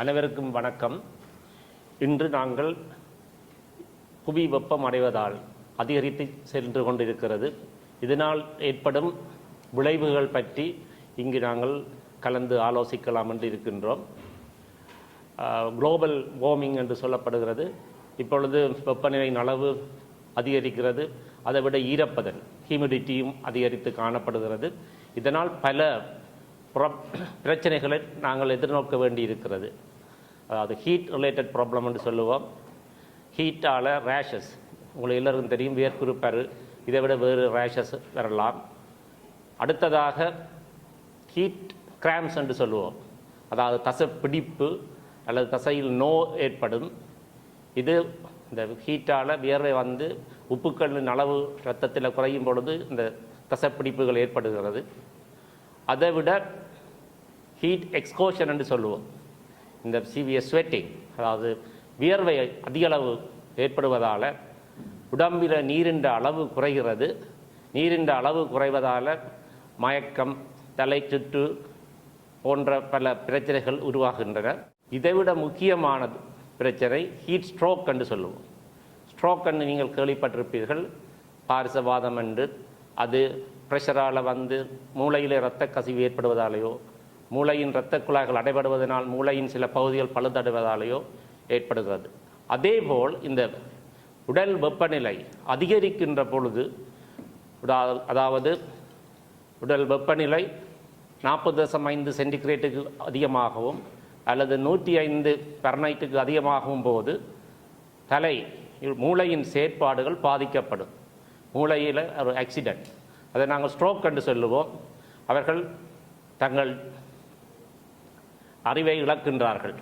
அனைவருக்கும் வணக்கம். இன்று நாங்கள் புவி வெப்பம் அடைவதால் அதிகரித்து சென்று கொண்டிருக்கிறது. இதனால் ஏற்படும் விளைவுகள் பற்றி இங்கு நாங்கள் கலந்து ஆலோசிக்கலாம் என்று இருக்கின்றோம். குளோபல் வார்மிங் என்று சொல்லப்படுகிறது. இப்பொழுது வெப்பநிலையின் அளவு அதிகரிக்கிறது. அதை விட ஈரப்பதன் ஹியூமிடிட்டியும் அதிகரித்து காணப்படுகிறது. இதனால் பல புற- பிரச்சனைகளை நாங்கள் எதிர்நோக்க வேண்டி இருக்கிறது அதாவது ஹீட் ரிலேட்டட் ப்ராப்ளம் என்று சொல்லுவோம். ஹீட்டால் ரேஷஸ் உங்களுக்கு எல்லோருக்கும் தெரியும் வேர்க்குறுப்பரு இதை விட வேறு ரேஷஸ் வரலாம். அடுத்ததாக ஹீட் கிராம்ஸ் என்று சொல்லுவோம். அதாவது தசை பிடிப்பு அல்லது தசையில் நோ ஏற்படும். இது இந்த ஹீட்டால் வியர்வை வந்து உப்புக்களின் அளவு ரத்தத்தில் குறையும் பொழுது இந்த தசைப்பிடிப்புகள் ஏற்படுகிறது. அதை விட ஹீட் எக்ஸ்கோஷன் என்று சொல்லுவோம். இந்த சிவியர் ஸ்வெட்டிங் அதாவது வியர்வை அதிக அளவு ஏற்படுவதால் உடம்பில் நீரின்ற அளவு குறைகிறது. நீரின்ற அளவு குறைவதால் மயக்கம் தலை சுற்று போன்ற பல பிரச்சனைகள் உருவாகின்றன. இதைவிட முக்கியமான பிரச்சனை ஹீட் ஸ்ட்ரோக் என்று சொல்லுவோம். ஸ்ட்ரோக் என்று நீங்கள் கேள்விப்பட்டிருப்பீர்கள். பாரிசவாதம் என்று. அது ப்ரெஷரால் வந்து மூளையில் இரத்த கசிவு ஏற்படுவதாலேயோ மூளையின் இரத்த குழாய்கள் அடைபடுவதனால் மூளையின் சில பகுதிகள் பழுதடைவதாலேயோ ஏற்படுகிறது. அதேபோல் இந்த உடல் வெப்பநிலை அதிகரிக்கின்ற பொழுது உடா- அதாவது உடல் வெப்பநிலை நாற்பது தசம் ஐந்து சென்டிகிரேட்டுக்கு அதிகமாகவும் அல்லது நூற்றி ஐந்து பெர்னைட்டுக்கு அதிகமாகும் போது தலை மூளையின் செயற்பாடுகள் பாதிக்கப்படும். மூளையில் ஒரு ஆக்சிடெண்ட் அதை நாங்கள் ஸ்ட்ரோக் என்று சொல்லுவோம். அவர்கள் தங்கள் அறிவை இழக்கின்றார்கள்.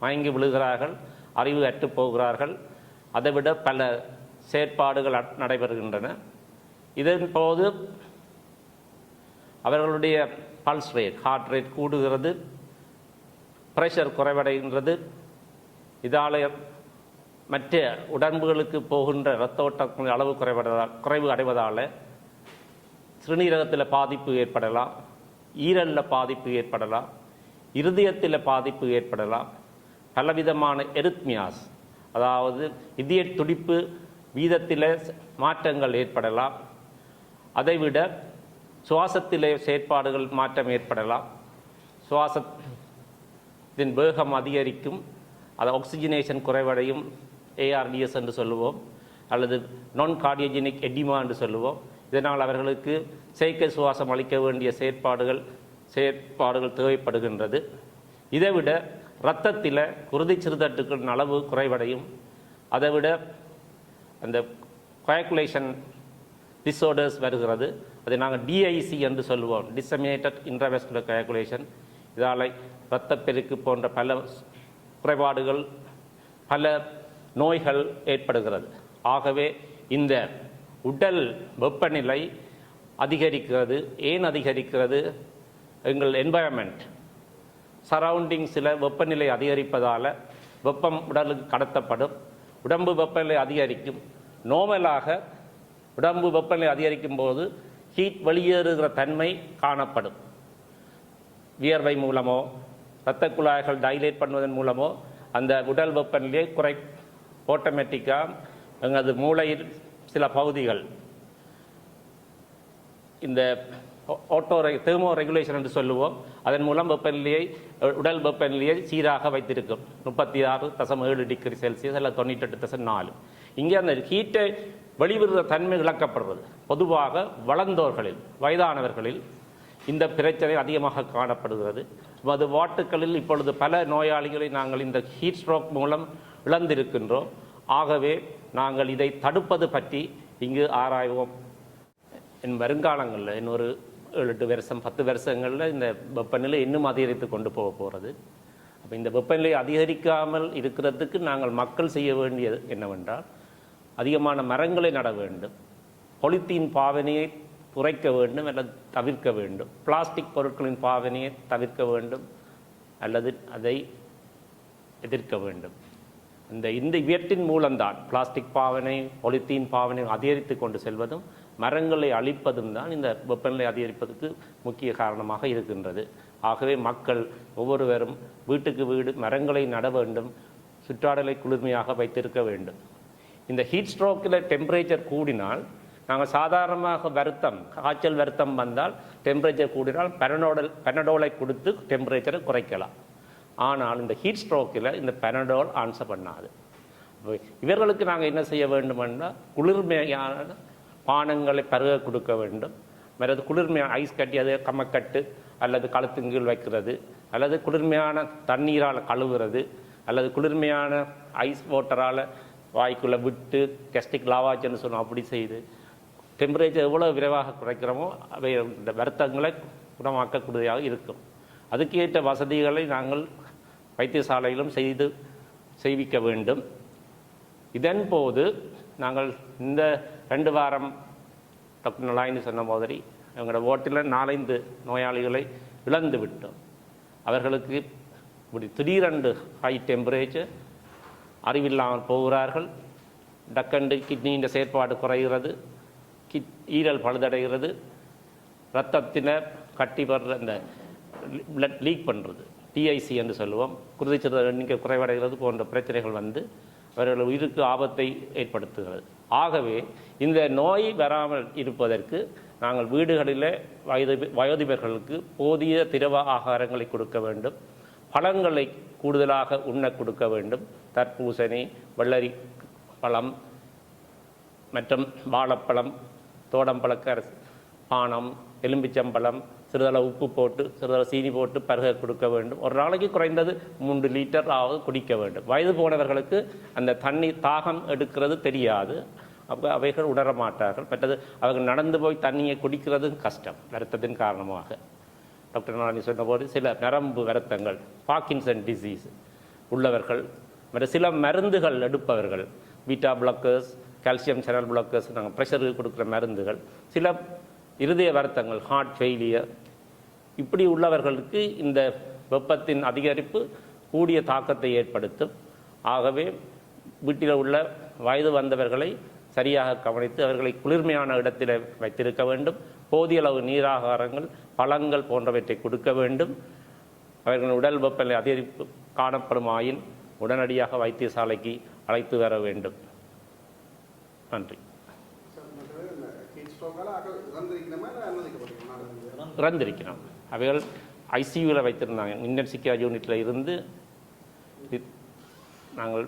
மயங்கி விழுகிறார்கள் அறிவு அற்றுப் போகிறார்கள். அதைவிட பல செயற்பாடுகள் நடைபெறுகின்றன. இதன் போது அவர்களுடைய பல்ஸ் ரேட் ஹார்ட் ரேட் கூடுகிறது. ப்ரெஷர் குறைவடைகின்றது. இதால் மற்ற உடம்புகளுக்கு போகின்ற இரத்த ஓட்டத்தின் அளவு குறைவதால் குறைவு அடைவதால் சிறுநீரகத்தில் பாதிப்பு ஏற்படலாம். ஈரலில் பாதிப்பு ஏற்படலாம். இருதயத்தில் பாதிப்பு ஏற்படலாம். பலவிதமான எரித்மியாஸ் அதாவது இதய துடிப்பு வீதத்தில் மாற்றங்கள் ஏற்படலாம். அதைவிட சுவாசத்திலே செயற்பாடுகள் மாற்றம் ஏற்படலாம். சுவாசத்தின் வேகம் அதிகரிக்கும் அது ஆக்சிஜனேஷன் குறைவடையும் ஏஆர்டிஎஸ் என்று சொல்லுவோம் அல்லது நான் கார்டியோஜெனிக் எடிமா என்று சொல்லுவோம். இதனால் அவர்களுக்கு செயற்கை சுவாசம் அளிக்க வேண்டிய செயற்பாடுகள் செயற்பாடுகள் தேவைப்படுகின்றது. இதைவிட இரத்தத்தில் குருதி சிறுதட்டுக்களின் அளவு குறைவடையும். அதைவிட அந்த coagulation டிஸார்டர்ஸ் வருகிறது. அதை நாங்கள் டிஐசி என்று சொல்லுவோம். டிசமினேட்டட் இன்ட்ரவெஸ்குலர் coagulation. இதால் இரத்தப்பெருக்கு போன்ற பல குறைபாடுகள் பல நோய்கள் ஏற்படுகிறது. ஆகவே இந்த உடல் வெப்பநிலை அதிகரிக்கிறது. ஏன் அதிகரிக்கிறது? எங்கள் என்வாயன்மெண்ட் சரௌண்டிங்ஸில் வெப்பநிலை அதிகரிப்பதால் வெப்பம் உடலுக்கு கடத்தப்படும். உடம்பு வெப்பநிலை அதிகரிக்கும். நோமலாக உடம்பு வெப்பநிலை அதிகரிக்கும் போது ஹீட் வெளியேறுகிற தன்மை காணப்படும். வியர்வை மூலமோ இரத்த குழாய்கள் டைலேட் பண்ணுவதன் மூலமோ அந்த உடல் வெப்பநிலையை குறை ஆட்டோமேட்டிக்காக எங்களது மூளையில் சில பகுதிகள். இந்த ஆட்டோ தெர்மோ ரெகுலேஷன் என்று சொல்லுவோம். அதன் மூலம் வெப்பநிலையை உடல் வெப்பநிலையை சீராக வைத்திருக்கும். முப்பத்தி ஆறு தசம் ஏழு டிகிரி செல்சியஸ் அல்ல தொண்ணூற்றெட்டு தசம் நாலு. இங்கே அந்த ஹீட்டை வெளிவிடுற தன்மை இழக்கப்படுறது பொதுவாக வளர்ந்தோர்களில் வயதானவர்களில் இந்த பிரச்சனை அதிகமாக காணப்படுகிறது. அது வாட்டுக்களில் இப்பொழுது பல நோயாளிகளை நாங்கள் இந்த ஹீட் ஸ்ட்ரோக் மூலம் இழந்திருக்கின்றோம். ஆகவே நாங்கள் இதை தடுப்பது பற்றி இங்கு ஆராய்வோம். என் வருங்காலங்களில் இன்னொரு ஏழு எட்டு வருஷம் பத்து வருஷங்களில் இந்த வெப்பநிலை இன்னும் அதிகரித்து கொண்டு போக போகிறது அப்போ இந்த வெப்பநிலை அதிகரிக்காமல் இருக்கிறதுக்கு நாங்கள் மக்கள் செய்ய வேண்டியது என்னவென்றால் அதிகமான மரங்களை நட வேண்டும். பொலித்தீன் பாவனையை குறைக்க வேண்டும் அல்லது தவிர்க்க வேண்டும். பிளாஸ்டிக் பொருட்களின் பாவனையை தவிர்க்க வேண்டும் அல்லது அதை எதிர்க்க வேண்டும். இந்த இந்த இவற்றின் மூலம்தான் பிளாஸ்டிக் பாவனை பொலித்தீன் பாவனை அதிகரித்து கொண்டு செல்வதும் மரங்களை அழிப்பதும் தான் இந்த வெப்பநிலை அதிகரிப்பதற்கு முக்கிய காரணமாக இருக்கின்றது. ஆகவே மக்கள் ஒவ்வொருவரும் வீட்டுக்கு வீடு மரங்களை நட வேண்டும் சுற்றாடலை குளிர்மையாக வைத்திருக்க வேண்டும். இந்த ஹீட் ஸ்ட்ரோக்கில் டெம்பரேச்சர் கூடினால் நாங்கள் சாதாரணமாக வருத்தம் காய்ச்சல் வருத்தம் வந்தால் டெம்பரேச்சர் கூடினால் பெனடோடல் பெனடோலை கொடுத்து டெம்பரேச்சரை குறைக்கலாம். ஆனால் இந்த ஹீட் ஸ்ட்ரோக்கில் இந்த பெனடோல் ஆன்சர் பண்ணாது. இவர்களுக்கு நாங்கள் என்ன செய்ய வேண்டுமென்றால் குளிர்மையான பானங்களை பருக கொடுக்க வேண்டும். மற்றது குளிர்மையான ஐஸ் கட்டி அது கம்மக்கட்டு அல்லது கழுத்துங்கீழ் வைக்கிறது அல்லது குளிர்மையான தண்ணீரால் கழுவுறது அல்லது குளிர்மையான ஐஸ் வாட்டரால் வாய்க்குள்ளே விட்டு கெஸ்டிக் லாவாச்சுன்னு சொன்னோம் அப்படி செய்து டெம்பரேச்சர் எவ்வளோ விரைவாக குறைக்கிறோமோ அவை இந்த வருத்தங்களை குணமாக்கக்கூடியதாக இருக்கும். அதுக்கேற்ற வசதிகளை நாங்கள் வைத்தியசாலையிலும் செய்து செய்விக்க வேண்டும். இதன் போது நாங்கள் இந்த ரெண்டு வாரம் டாக்டர் நலாயின்னு சொன்ன மாதிரி எங்களோட ஓட்டில் நாலைந்து நோயாளிகளை இழந்து விட்டோம். அவர்களுக்கு இப்படி திடீரென்று ஹை டெம்பரேச்சர் அறிவில்லாமல் போகிறார்கள். டக்கண்டு கிட்னியின் செயற்பாடு குறைகிறது. கிட் ஈரல் பழுதடைகிறது. ரத்தத்தில் கட்டி வர்ற அந்த பிளட் லீக் பண்ணுறது டிஐசி என்று சொல்லுவோம். குருதிச்சிறுத எண்ணிக்கை குறைவடைகிறது போன்ற பிரச்சனைகள் வந்து அவர்கள் உயிருக்கு ஆபத்தை ஏற்படுத்துகிறது. ஆகவே இந்த நோய் வராமல் இருப்பதற்கு நாங்கள் வீடுகளில் வயது வயோதிபர்களுக்கு போதிய திரவ ஆகாரங்களை கொடுக்க வேண்டும். பழங்களை கூடுதலாக உண்ண கொடுக்க வேண்டும். தர்பூசணி வெள்ளரி பழம் மற்றும் வாழைப்பழம் தோடம்பழக்கரசு பானம் எலும்பிச்சம்பழம் சிறிதளவு உப்பு போட்டு சிறிதளவு சீனி போட்டு பருக கொடுக்க வேண்டும். ஒரு நாளைக்கு குறைந்தது மூன்று லிட்டர் ஆக குடிக்க வேண்டும். வயது போனவர்களுக்கு அந்த தண்ணி தாகம் எடுக்கிறது தெரியாது. அப்போ அவைகள் உணர மாட்டார்கள். மற்றது அவர்கள் நடந்து போய் தண்ணியை குடிக்கிறது கஷ்டம் வருத்தத்தின் காரணமாக. டாக்டர் நாராயணி சொன்னபோது சில நரம்பு வருத்தங்கள் பாக்கின்சன் டிசீஸ் உள்ளவர்கள் மற்ற சில மருந்துகள் எடுப்பவர்கள் beta blockers calcium channel blockers நாங்கள் ப்ரெஷருக்கு கொடுக்குற மருந்துகள் சில இருதய வருத்தங்கள் ஹார்ட் ஃபெயிலியர் இப்படி உள்ளவர்களுக்கு இந்த வெப்பத்தின் அதிகரிப்பு கூடிய தாக்கத்தை ஏற்படுத்தும். ஆகவே வீட்டில் உள்ள வயது வந்தவர்களை சரியாக கவனித்து அவர்களை குளிர்மையான இடத்தில் வைத்திருக்க வேண்டும். போதிய அளவு நீராகாரங்கள் பழங்கள் போன்றவற்றை கொடுக்க வேண்டும். அவர்களின் உடல் வெப்பநிலை அதிகரிப்பு காணப்படும் ஆயின் உடனடியாக வைத்தியசாலைக்கு அழைத்து வர வேண்டும். நன்றி ஹீட் ஸ்ட்ரோக்கால ஆக்கள் இறந்திருக்கணுமா இல்லை அனுமதிக்கப்பட்டிருக்கணுமா இறந்திருக்கிறோம் அவைகள் ஐசியூவில் வைத்திருந்தாங்க. இன்டென்சிவ் கேர் யூனிட்டில் இருந்து நாங்கள்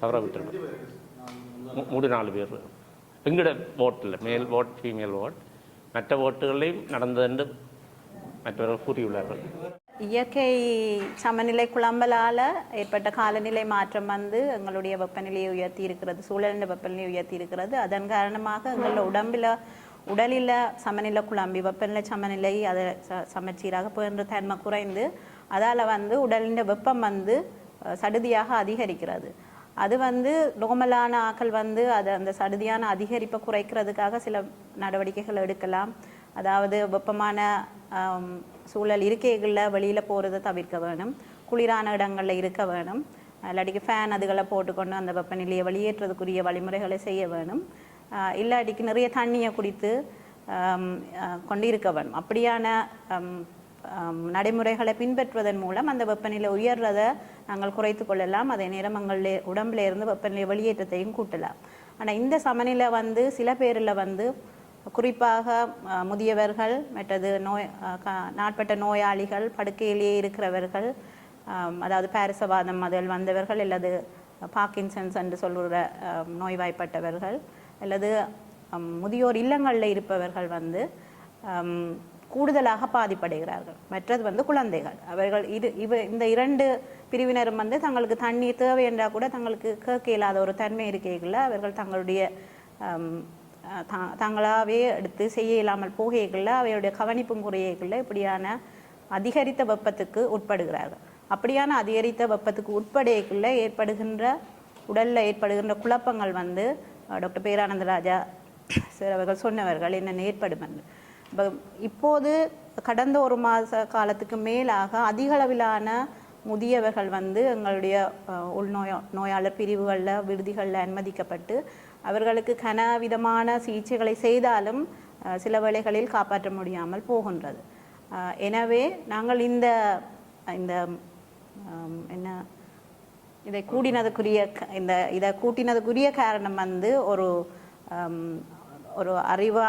தவற விட்டுருக்கோம் மூணு நாலு பேர். எங்கட ஓட்டில் மேல் ஓட் ஃபீமேல் ஓட் மற்ற ஓட்டுகளையும் நடந்ததென்று மற்றவர்கள் கூறியுள்ளார்கள். இயற்கை சமநிலை குழம்பலால் ஏற்பட்ட காலநிலை மாற்றம் வந்து எங்களுடைய வெப்பநிலையை உயர்த்தி இருக்கிறது சூழலின் வெப்பநிலையை உயர்த்தி இருக்கிறது. அதன் காரணமாக எங்களோட உடம்பில் உடலில் சமநிலை குழம்பி வெப்பநிலை சமநிலை அதை ச சமச்சீராக போகின்ற தன்மை குறைந்து அதால் வந்து உடலின் வெப்பம் வந்து சடுதியாக அதிகரிக்கிறது. அது வந்து நோமலான ஆக்கள் வந்து அது அந்த சடுதியான அதிகரிப்பை குறைக்கிறதுக்காக சில நடவடிக்கைகள் எடுக்கலாம். அதாவது வெப்பமான சூழல் இருக்கைகளில் வெளியில் போகிறத தவிர்க்க வேணும். குளிரான இடங்களில் இருக்க வேணும். இல்லாட்டிக்கு ஃபேன் அதுகளை போட்டுக்கொண்டு அந்த வெப்பநிலையை வெளியேற்றதுக்குரிய வழிமுறைகளை செய்ய வேணும். ஆஹ் இல்லாட்டிக்கு நிறைய தண்ணியை குடித்து ஆம், கொண்டு இருக்க வேணும். அப்படியான நடைமுறைகளை பின்பற்றுவதன் மூலம் அந்த வெப்பநிலை உயர்றதை நாங்கள் குறைத்து கொள்ளலாம். அதே நேரம் எங்களுடைய உடம்புல இருந்து வெப்பநிலை வெளியேற்றத்தையும் கூட்டலாம். ஆனால் இந்த சமநிலை வந்து சில பேரில் வந்து குறிப்பாக முதியவர்கள் மற்றது நோய் நாட்பட்ட நோயாளிகள் படுக்கையிலேயே இருக்கிறவர்கள் அதாவது பாரிசவாதம் அதில் வந்தவர்கள் அல்லது பாக்கின்சன்ஸ் என்று சொல்கிற நோய்வாய்ப்பட்டவர்கள் அல்லது முதியோர் இல்லங்களில் இருப்பவர்கள் வந்து கூடுதலாக பாதிப்படைகிறார்கள். மற்றது வந்து குழந்தைகள். அவர்கள் இது இவ இந்த இரண்டு பிரிவினரும் வந்து தங்களுக்கு தண்ணீர் தேவை என்றால் கூட தங்களுக்கு கேட்க இல்லாத ஒரு தன்மை இருக்கைகளில் அவர்கள் தங்களுடைய தா- தாங்களாகவே எடுத்து செய்ய இல்லாமல் போகைகளில் அவையுடைய கவனிப்பும் குறையகளில் இப்படியான அதிகரித்த வெப்பத்துக்கு உட்படுகிறார்கள். அப்படியான அதிகரித்த வெப்பத்துக்கு உட்படையக்குள்ள ஏற்படுகின்ற உடலில் ஏற்படுகின்ற குழப்பங்கள் வந்து டாக்டர் பேரானந்த ராஜா சார் அவர்கள் சொன்னவர்கள் என்னென்ன ஏற்படும் என்று இப்போ இப்போது கடந்த ஒரு மாத காலத்துக்கு மேலாக அதிக அளவிலான முதியவர்கள் வந்து எங்களுடைய அஹ், உள்நோய நோயாளர் பிரிவுகளில் விடுதிகளில் அனுமதிக்கப்பட்டு அவர்களுக்கு கனவிதமான சிகிச்சைகளை செய்தாலும் சில வேளைகளில் காப்பாற்ற முடியாமல் போகின்றது. எனவே நாங்கள் இந்த இந்த என்ன இதை கூடினதுக்குரிய க- இந்த இதை கூட்டினதுக்குரிய காரணம் வந்து ஒரு ஒரு அறிவா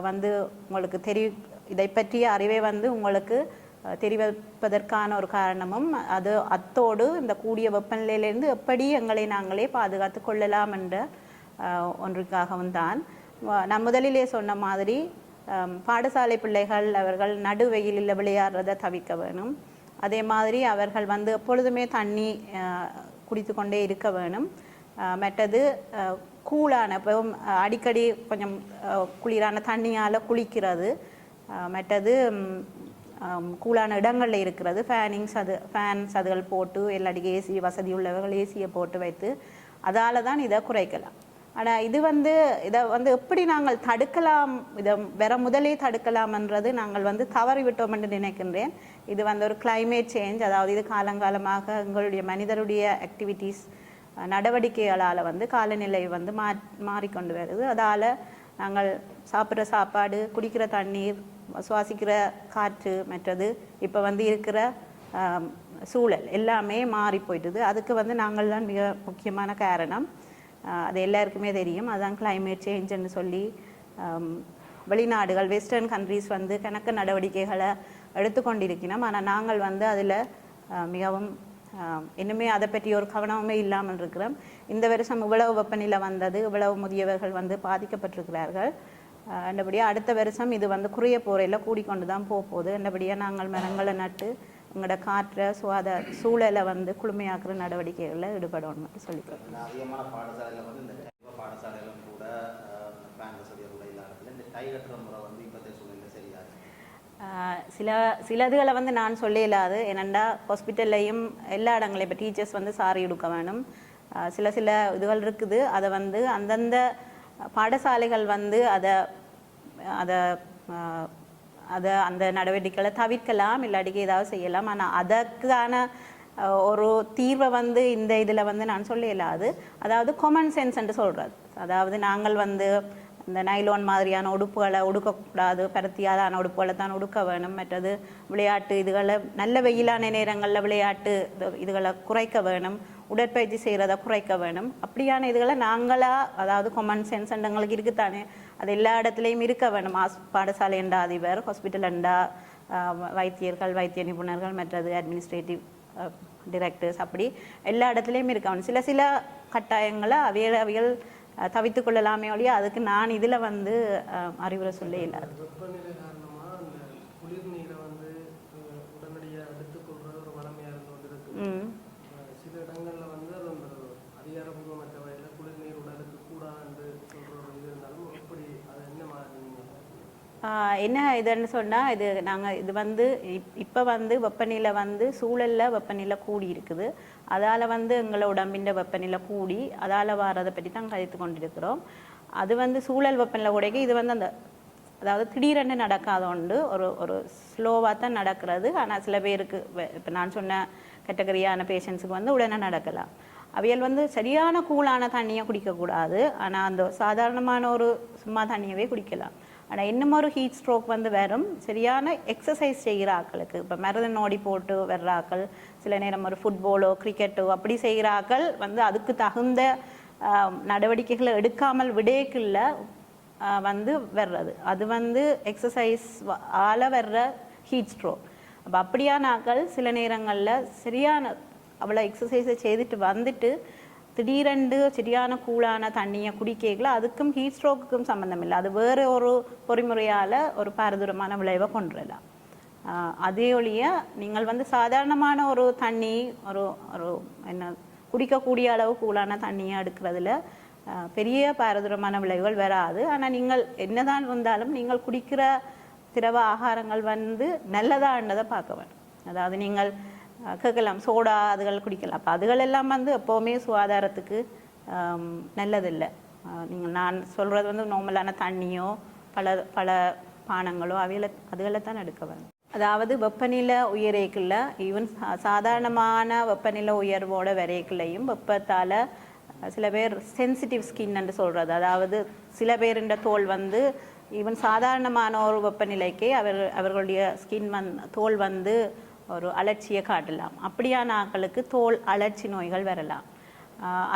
வந்து உங்களுக்கு தெரி இதை பற்றிய அறிவை வந்து உங்களுக்கு தெரிவிப்பதற்கான ஒரு காரணமும் அது அத்தோடு இந்த கூடிய வெப்பநிலையிலிருந்து எப்படி எங்களை நாங்களே பாதுகாத்து கொள்ளலாம் என்ற ஒன்றுக்காகவும் தான் நான் முதலிலே சொன்ன மாதிரி பாடசாலை பிள்ளைகள் அவர்கள் நடு வெயிலில் விளையாடுறதை தவிர்க்க வேணும். அதே மாதிரி அவர்கள் வந்து எப்பொழுதுமே தண்ணி குடித்து கொண்டே இருக்க வேணும். மற்றது கூலான இப்போ அடிக்கடி கொஞ்சம் குளிரான தண்ணியால் குளிக்கிறது. மற்றது கூலான இடங்களில் இருக்கிறது. ஃபேனிங்ஸ் அது ஃபேன்ஸ் அதுகள் போட்டு எல்லாடிக்கும் ஏசி வசதி உள்ளவர்கள் ஏசியை போட்டு வைத்து அதால் தான் இதை குறைக்கலாம். ஆனால் இது வந்து இதை வந்து எப்படி நாங்கள் தடுக்கலாம் இதை வேற முதலே தடுக்கலாம்ன்றது நாங்கள் வந்து தவறி விட்டோம் என்று நினைக்கின்றேன். இது வந்து ஒரு கிளைமேட் சேஞ்ச் அதாவது இது காலங்காலமாக எங்களுடைய மனிதருடைய ஆக்டிவிட்டீஸ் நடவடிக்கைகளால் வந்து காலநிலை வந்து மா மாறிக்கொண்டு வருது. அதால் நாங்கள் சாப்பிட்ற சாப்பாடு குடிக்கிற தண்ணீர் சுவாசிக்கிற காற்று மற்றது இப்போ வந்து இருக்கிற சூழல் எல்லாமே மாறி போயிட்டுது அதுக்கு வந்து நாங்கள் தான் மிக முக்கியமான காரணம். அது எல்லாருக்குமே தெரியும். அதான் கிளைமேட் சேஞ்சுன்னு சொல்லி வெளிநாடுகள் வெஸ்டர்ன் கண்ட்ரீஸ் வந்து கணக்கு நடவடிக்கைகளை எடுத்துக்கொண்டிருக்கிறோம். ஆனால் நாங்கள் வந்து அதில் மிகவும் இன்னுமே அதை பற்றி ஒரு கவனமுமே இல்லாமல் இருக்கிறோம். இந்த வருஷம் இவ்வளவு வெப்பநிலை வந்தது இவ்வளவு முதியவர்கள் வந்து பாதிக்கப்பட்டிருக்கிறார்கள். ஆஹ், என்றபடியாக அடுத்த வருஷம் இது வந்து குறைய போரையில் கூடிக்கொண்டு தான் போக போகுது என்றபடியாக நாங்கள் மரங்களை நட்டு எங்களோட காற்றை சுகாதார சூழலை வந்து குளுமையாக்குற நடவடிக்கைகளில் ஈடுபடணும்னு சொல்லிக்கிறோம் இந்த அதிகமான பாடசாலையில் வந்து இந்த டைப் பாடசாலையிலும் கூட அஹ், ஃபேன் வசதி கூட இல்லாத இந்த டை கட்டுற முறை வந்து இப்போதைய சூழ்நிலை சரியாது ஆஹ் சில சிலதுகளை வந்து நான் சொல்ல இயலாது ஏனெண்டா ஹாஸ்பிட்டல்லையும் எல்லா இடங்களையும் இப்போ டீச்சர்ஸ் வந்து சாரி எடுக்க வேணும். சில சில இதுகள் இருக்குது. அதை வந்து அந்தந்த பாடசாலைகள் வந்து அதை அதை அதை அந்த நடவடிக்கைகளை தவிர்க்கலாம் இல்லாட்டிக்கு ஏதாவது செய்யலாம். ஆனால் அதற்கான ஒரு தீர்வை வந்து இந்த இதில் வந்து நான் சொல்ல இயலாது அதாவது காமன் சென்ஸ்ன்ட்டு சொல்கிறது அதாவது நாங்கள் வந்து இந்த நைலோன் மாதிரியான உடுப்புகளை உடுக்கக்கூடாது பருத்தியாலான உடுப்புகளை தான் உடுக்க வேணும். மற்றது விளையாட்டு இதுகளை நல்ல வெயிலான நேரங்களில் விளையாட்டு இது- இதுகளை குறைக்க வேணும். உடற்பயிற்சி செய்கிறத குறைக்க வேணும். அப்படியான இதுகளை நாங்களாக அதாவது காமன் சென்ஸ் எங்களுக்கு இருக்குத்தானே அது எல்லா இடத்துலையும் இருக்க வேணும். ஆஸ் பாடசாலை என்றா அதிபர் ஹாஸ்பிட்டல் என்றா வைத்தியர்கள் வைத்திய நிபுணர்கள் மற்றது அட்மினிஸ்ட்ரேட்டிவ் டிரெக்டர்ஸ் அப்படி எல்லா இடத்துலையும் இருக்க வேணும். சில சில கட்டாயங்களை அவியல் அவியல் தவித்து கொள்ளலாமே ஒழிய அதுக்கு நான் இதில் வந்து அறிவுரை சொல்ல இல்லாது வெப்பநிலை காரணமா அந்த குளிர் நீரை வந்து அஹ், உடனடியா எடுத்துக்கொள்றது ஒரு வளமையா இருந்து கொண்டிருக்கு ம் அஹ், சில இடங்கள்ல வந்து அது அந்த அதிகாரபூர்வமற்ற வகையில குளிர் நீர் உடலுக்கு கூடாது சொல்ற ஒரு இது இருந்தாலும் எப்படி அது என்ன மாதிரி நீங்க ஆஹ் என்ன இதுன்னு சொன்னால் இது நாங்கள் இது வந்து இப் இப்போ வந்து வெப்பநிலை வந்து சூழலில் வெப்பநிலை கூடி இருக்குது. அதால் வந்து எங்களை உடம்பின் வெப்பநிலை கூடி அதால் வாரதை பற்றி தான் கழித்து கொண்டிருக்கிறோம். அது வந்து சூழல் வெப்பநிலை உடைக்கு இது வந்து அந்த அதாவது திடீரென்று நடக்காத உண்டு ஒரு ஒரு ஸ்லோவாக தான் நடக்கிறது. ஆனால் சில பேருக்கு இப்போ நான் சொன்ன கேட்டகரியான பேஷண்ட்ஸுக்கு வந்து உடனே நடக்கலாம். அவியல் வந்து சரியான கூலான தண்ணியை குடிக்கக்கூடாது. ஆனால் அந்த சாதாரணமான ஒரு சும்மா தண்ணியவே குடிக்கலாம். ஆனால் இன்னும் ஒரு ஹீட் ஸ்ட்ரோக் வந்து வரும். சரியான எக்ஸசைஸ் செய்கிற ஆக்களுக்கு இப்போ மருதன் ஓடி போட்டு வர்ற ஆட்கள் சில நேரம் ஒரு ஃபுட்பாலோ கிரிக்கெட்டோ அப்படி செய்கிற ஆக்கள் வந்து அதுக்கு தகுந்த நடவடிக்கைகளை எடுக்காமல் விடேக்குள்ள ஆஹ், வந்து வர்றது. அது வந்து எக்ஸசைஸ் ஆல வர்ற ஹீட் ஸ்ட்ரோக் அப்போ அப்படியான ஆட்கள் சில நேரங்களில் சரியான அவ்வளோ எக்ஸசைஸை செய்துட்டு வந்துட்டு திடீரெண்டு சரியான கூலான தண்ணியை குடிக்கல அதுக்கும் ஹீட் ஸ்ட்ரோக்குக்கும் சம்மந்தம் இல்லை அது வேறு ஒரு பொறிமுறையால் ஒரு பாரதூரமான விளைவை கொண்டுடலாம் ஆஹ் அதே ஒழிய நீங்கள் வந்து சாதாரணமான ஒரு தண்ணி ஒரு ஒரு என்ன குடிக்கக்கூடிய அளவு கூலான தண்ணியை எடுக்கிறதுல பெரிய பாரதூரமான விளைவுகள் வராது. ஆனால் நீங்கள் என்னதான் இருந்தாலும் நீங்கள் குடிக்கிற திரவ ஆகாரங்கள் வந்து நல்லதான்றதை பார்க்க வேண்டும். அதாவது நீங்கள் கேட்கலாம். சோடா அதுகள் குடிக்கலாம். அப்போ அதுகள் எல்லாம் வந்து எப்போவுமே சுகாதாரத்துக்கு நல்லதில்லை. நீங்கள் நான் சொல்கிறது வந்து நார்மலான தண்ணியோ பல பல பானங்களோ அவைகளை அதுகளை தான் எடுக்க வரும் அதாவது வெப்பநிலை உயரேக்குள்ள ஈவன் சாதாரணமான வெப்பநிலை உயர்வோட வரைக்குள்ளையும் வெப்பத்தால் சில பேர் சென்சிட்டிவ் ஸ்கின் என்று சொல்கிறது அதாவது சில பேருண்ட தோல் வந்து ஈவன் சாதாரணமான ஒரு வெப்பநிலைக்கே அவர் அவர்களுடைய ஸ்கின் வந் தோல் வந்து ஒரு அலட்சியை காட்டலாம். அப்படியான ஆக்களுக்கு தோல் அலட்சி நோய்கள் வரலாம்.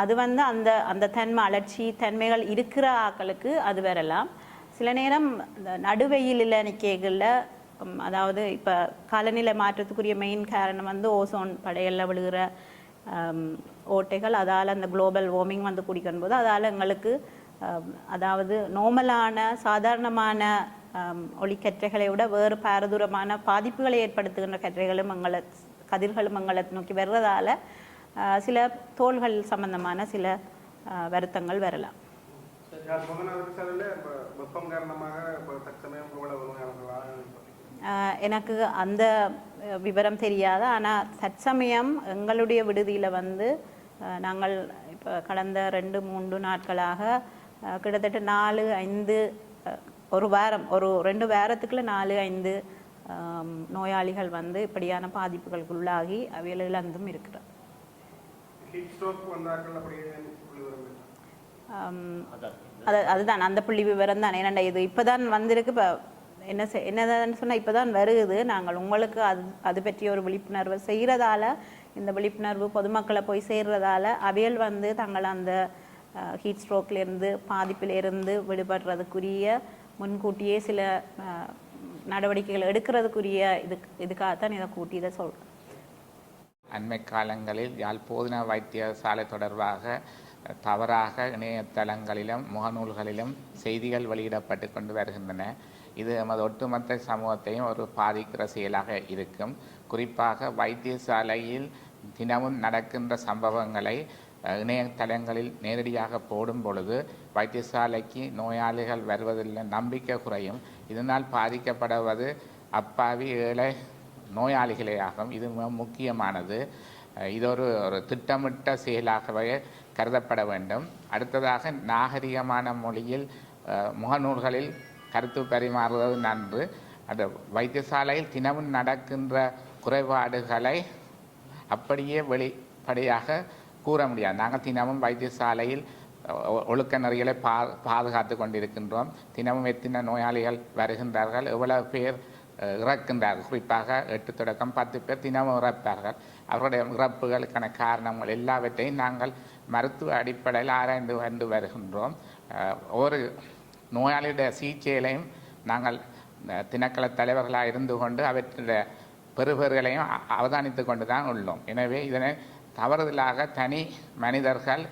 அது வந்து அந்த அந்த தன்மை அலட்சி தன்மைகள் இருக்கிற ஆக்களுக்கு அது வரலாம். சில நேரம் இந்த நடுவெயிலில் நிற்கைகளில் அதாவது இப்போ காலநிலை மாற்றத்துக்குரிய மெயின் காரணம் வந்து ஓசோன் படையலில் விழுகிற ஓட்டைகள் அதால் அந்த குளோபல் வார்மிங் வந்து குடிக்கும் போது அதால் எங்களுக்கு அதாவது நோமலான சாதாரணமான ஒளிக்கற்றைகளை விட வேறு பாரதூரமான பாதிப்புகளை ஏற்படுத்துகின்ற கற்றைகளும் மங்கள கதிர்களும் எங்களை நோக்கி வர்றதால சில தோள்கள் சம்பந்தமான சில வருத்தங்கள் வரலாம் எனக்கு அந்த விவரம் தெரியாது ஆனால் தற்சமயம் எங்களுடைய விடுதியில் வந்து நாங்கள் இப்போ கடந்த ரெண்டு மூன்று நாட்களாக கிட்டத்தட்ட நாலு ஐந்து ஒரு வாரம் ஒரு ரெண்டு வாரத்துக்குள்ள நாலு ஐந்து நோயாளிகள் வந்து இப்படியான பாதிப்புகளுக்குள்ளாகி அவையில் இழந்தும் அதான் அது அதுதான். அந்த புள்ளி விவரம் தான். ஏன்னா இது இப்போதான் வந்திருக்கு. இப்போ என்ன செய் என்னதுன்னு சொன்னால் இப்போ தான் வருகுது நாங்கள் உங்களுக்கு அது அது பற்றிய ஒரு விழிப்புணர்வு செய்கிறதால இந்த விழிப்புணர்வு பொதுமக்களை போய் சேர்றதால அவையல் வந்து தங்கள் அந்த ஹீட் ஸ்ட்ரோக்லேருந்து பாதிப்பிலிருந்து விடுபடுறதுக்குரிய முன்கூட்டியே சில நடவடிக்கைகள் எடுக்கிறதுக்குரிய இது இதுக்காகத்தான் இதை கூட்டி இதை சொல்கிறேன் அண்மை காலங்களில் யாழ் போதனா வைத்தியசாலை தொடர்பாக தவறாக இணையதளங்களிலும் முகநூல்களிலும் செய்திகள் வெளியிடப்பட்டு கொண்டு வருகின்றன. இது நமது ஒட்டுமொத்த சமூகத்தையும் ஒரு பாதிக்கிற செயலாக இருக்கும். குறிப்பாக வைத்தியசாலையில் தினமும் நடக்கின்ற சம்பவங்களை இணையதளங்களில் நேரடியாக போடும் பொழுது வைத்தியசாலைக்கு நோயாளிகள் வருவதில் நம்பிக்கை குறையும். இதனால் பாதிக்கப்படுவது அப்பாவி ஏழை நோயாளிகளே ஆகும் இது மிக முக்கியமானது. இது ஒரு ஒரு திட்டமிட்ட செயலாகவே கருதப்பட வேண்டும். அடுத்ததாக நாகரிகமான மொழியில் முகநூல்களில் கருத்து பரிமாறுவது நன்று. அந்த வைத்தியசாலையில் தினமும் நடக்கின்ற குறைபாடுகளை அப்படியே வெளிப்படையாக கூற முடியாது. நாங்கள் தினமும் வைத்தியசாலையில் ஒழுக்க நெறிகளை பா பாதுகாத்து கொண்டிருக்கின்றோம். தினமும் எத்தனை நோயாளிகள் வருகின்றார்கள் எவ்வளவு பேர் இறக்கின்றார்கள். குறிப்பாக எட்டு தொடக்கம் பத்து பேர் தினமும் இறப்பார்கள். அவருடைய இறப்புகளுக்கான காரணங்கள் எல்லாவற்றையும் நாங்கள் மருத்துவ அடிப்படையில் ஆராய்ந்து வந்து வருகின்றோம். ஒரு நோயாளியுடைய சிகிச்சைகளையும் நாங்கள் தினக்கள தலைவர்களாக இருந்து கொண்டு அவற்றுடைய பெறுபேறுகளையும் அவதானித்து கொண்டு தான் உள்ளோம். எனவே இதனை தவறுதலாக தனி மனிதர்கள்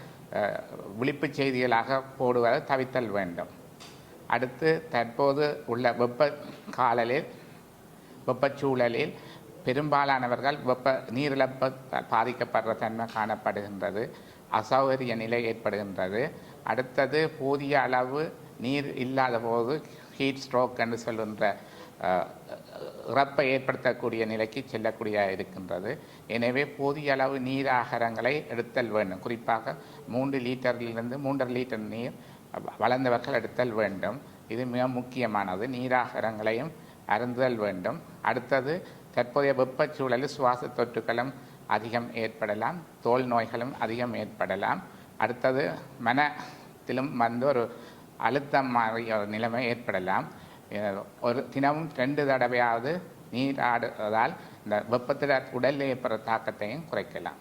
விழிப்பு விழிப்புச் செய்திகளாக போடுவதை தவித்தல் வேண்டும். அடுத்து தற்போது உள்ள வெப்ப காலலில் வெப்பச்சூழலில் பெரும்பாலானவர்கள் வெப்ப நீரிழப்பு பாதிக்கப்படுற தன்மை காணப்படுகின்றது. அசௌகரிய நிலை ஏற்படுகின்றது. அடுத்தது போதிய அளவு நீர் இல்லாத போது ஹீட் ஸ்ட்ரோக் என்று சொல்கின்ற இறப்பை ஏற்படுத்தக்கூடிய நிலைக்கு செல்லக்கூடிய இருக்கின்றது. எனவே போதிய அளவு நீர் ஆகாரங்களை எடுத்தல் வேண்டும். குறிப்பாக மூன்று லிட்டரிலிருந்து மூன்றரை லிட்டர் நீர் வளர்ந்தவர்கள் எடுத்தல் வேண்டும். இது மிக முக்கியமானது. நீராகாரங்களையும் அருந்துதல் வேண்டும். அடுத்தது தற்போதைய வெப்பச்சூழலில் சுவாச தொற்றுகளும் அதிகம் ஏற்படலாம். தோல் நோய்களும் அதிகம் ஏற்படலாம். அடுத்தது மனத்திலும் வந்து ஒரு அழுத்தம் மாறிய ஒரு நிலைமை ஏற்படலாம். ஒரு தினமும் ரெண்டு தடவையாவது நீராடுவதால் இந்த வெப்பத்தில் உடல் ஏற்படுற தாக்கத்தையும் குறைக்கலாம்.